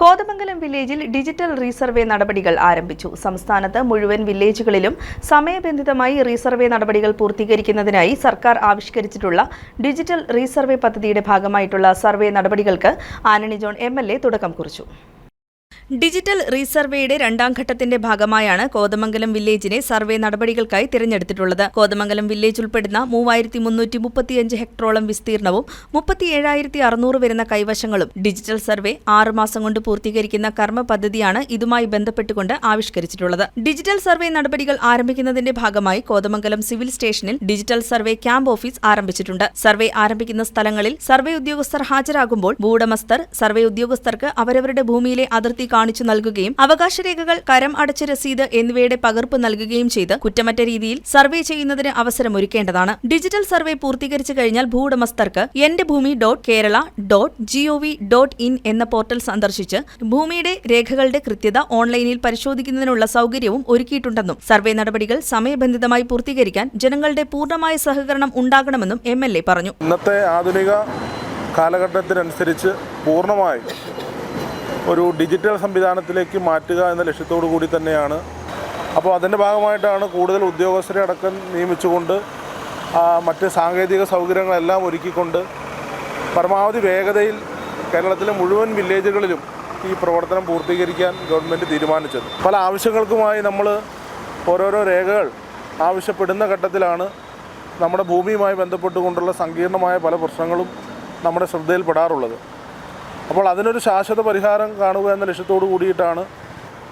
കോതമംഗലം വില്ലേജിൽ digital resurvey നടപടികൾ ആരംഭിച്ചു. സംസ്ഥാനത്ത് മുഴുവൻ വില്ലേജുകളിലും സമയബന്ധിതമായി റീസർവേ നടപടികൾ പൂർത്തീകരിക്കുന്നതിനായി സർക്കാർ ആവിഷ്കരിച്ചിട്ടുള്ള ഡിജിറ്റൽ റീസർവേ പദ്ധതിയുടെ ഭാഗമായിട്ടുള്ള സർവേ നടപടികൾക്ക് ആനണി ജോൺ എം തുടക്കം കുറിച്ചു. ഡിജിറ്റൽ റീസർവേയുടെ രണ്ടാം ഘട്ടത്തിന്റെ ഭാഗമായാണ് കോതമംഗലം വില്ലേജിനെ സർവേ നടപടികൾക്കായി തിരഞ്ഞെടുത്തിട്ടുള്ളത്. കോതമംഗലം വില്ലേജ് ഉൾപ്പെടുന്ന മൂവായിരത്തി മുന്നൂറ്റി മുപ്പത്തിയഞ്ച് ഹെക്ടറോളം വിസ്തീർണവും മുപ്പത്തിയേഴായിരത്തി അറുന്നൂറ് വരുന്ന കൈവശങ്ങളും ഡിജിറ്റൽ സർവേ ആറ് മാസം കൊണ്ട് പൂർത്തീകരിക്കുന്ന കർമ്മ പദ്ധതിയാണ് ഇതുമായി ബന്ധപ്പെട്ടുകൊണ്ട് ആവിഷ്കരിച്ചിട്ടുള്ളത്. ഡിജിറ്റൽ സർവേ നടപടികൾ ആരംഭിക്കുന്നതിന്റെ ഭാഗമായി കോതമംഗലം സിവിൽ സ്റ്റേഷനിൽ ഡിജിറ്റൽ സർവേ ക്യാമ്പ് ഓഫീസ് ആരംഭിച്ചിട്ടുണ്ട്. സർവേ ആരംഭിക്കുന്ന സ്ഥലങ്ങളിൽ സർവേ ഉദ്യോഗസ്ഥർ ഹാജരാകുമ്പോൾ ഭൂവുടമസ്ഥർ സർവേ ഉദ്യോഗസ്ഥർക്ക് അവരവരുടെ ഭൂമിയിലെ അതിർത്തി കാണിച്ചു നൽകുകയും അവകാശരേഖകൾ കരം അടച്ച രസീത് എന്നിവയുടെ പകർപ്പ് നൽകുകയും ചെയ്ത് കുറ്റമറ്റ രീതിയിൽ സർവേ ചെയ്യുന്നതിന് അവസരമൊരുക്കേണ്ടതാണ്. ഡിജിറ്റൽ സർവേ പൂർത്തീകരിച്ചു കഴിഞ്ഞാൽ ഭൂവുടമസ്ഥർക്ക് Ente Bhoomi dot Kerala dot G O V dot in എന്ന പോർട്ടൽ സന്ദർശിച്ച് ഭൂമിയുടെ രേഖകളുടെ കൃത്യത ഓൺലൈനിൽ പരിശോധിക്കുന്നതിനുള്ള സൗകര്യവും ഒരുക്കിയിട്ടുണ്ടെന്നും സർവേ നടപടികൾ സമയബന്ധിതമായി പൂർത്തീകരിക്കാൻ ജനങ്ങളുടെ പൂർണമായ സഹകരണം ഉണ്ടാകണമെന്നും എം പറഞ്ഞു. ഇന്നത്തെ ആധുനിക കാലഘട്ടത്തിനനുസരിച്ച് പൂർണമായും ഒരു ഡിജിറ്റൽ സംവിധാനത്തിലേക്ക് മാറ്റുക എന്ന ലക്ഷ്യത്തോടു കൂടി തന്നെയാണ്. അപ്പോൾ അതിന്റെ ഭാഗമായിട്ടാണ് കൂടുതൽ ഉദ്യോഗസ്ഥരെ അടക്കം നിയമിച്ചുകൊണ്ട് മറ്റ് സാങ്കേതിക സൗകര്യങ്ങളെല്ലാം ഒരുക്കിക്കൊണ്ട് പരമാവധി വേഗതയിൽ കേരളത്തിലെ മുഴുവൻ വില്ലേജുകളിലും ഈ പ്രവർത്തനം പൂർത്തീകരിക്കാൻ ഗവൺമെന്റ് തീരുമാനിച്ചത്. പല ആവശ്യങ്ങൾക്കുമായി നമ്മൾ ഓരോരോ രേഖകൾ ആവശ്യപ്പെടുന്ന ഘട്ടത്തിലാണ് നമ്മുടെ ഭൂമിയുമായി ബന്ധപ്പെട്ടുകൊണ്ടുള്ള സങ്കീർണമായ പല പ്രശ്നങ്ങളും നമ്മുടെ ശ്രദ്ധയിൽപ്പെടാറുള്ളത്. അപ്പോൾ അതിനൊരു ശാശ്വത പരിഹാരം കാണുക എന്ന ലക്ഷ്യത്തോടു കൂടിയിട്ടാണ്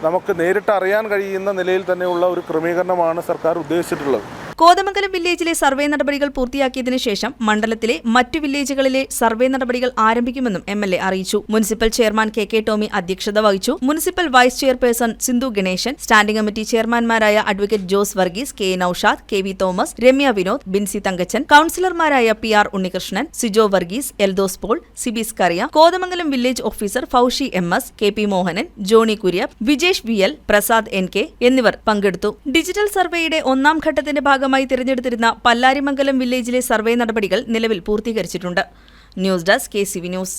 നമുക്ക് നേരിട്ട് അറിയാൻ കഴിയുന്ന നിലയിൽ തന്നെയുള്ള ഒരു ക്രമീകരണമാണ് സർക്കാർ ഉദ്ദേശിച്ചിട്ടുള്ളത്. കോതമംഗലം വില്ലേജിലെ സർവേ നടപടികൾ പൂർത്തിയാക്കിയതിനു ശേഷം മണ്ഡലത്തിലെ മറ്റു വില്ലേജുകളിലെ സർവേ നടപടികൾ ആരംഭിക്കുമെന്നും എം എൽ എ അറിയിച്ചു. Municipal chairman K K Tomy അധ്യക്ഷത വഹിച്ചു. Municipal vice chairperson Sindhu Ganesan standing committee ചെയർമാൻമാരായ advocate Jose Varghese K Naushad K V Thomas Ramya Vinod Binsi Thankachan കൌൺസിലർമാരായ P R Unnikrishnan Sijo Varghese Eldos Paul Sibis Kuriya Kothamangalam village officer Faushi M S K P Mohanan Johny Kuriappu Vijesh V L Prasad N K എന്നിവർ പങ്കെടുത്തു. Digital സർവേയുടെ ഒന്നാം ഘട്ടത്തിന്റെ ഭാഗമായി തിരഞ്ഞെടുത്തിരുന്ന പല്ലാരിമംഗലം വില്ലേജിലെ survey നടപടികൾ നിലവിൽ പൂർത്തീകരിച്ചിട്ടുണ്ട്. News desk K C news.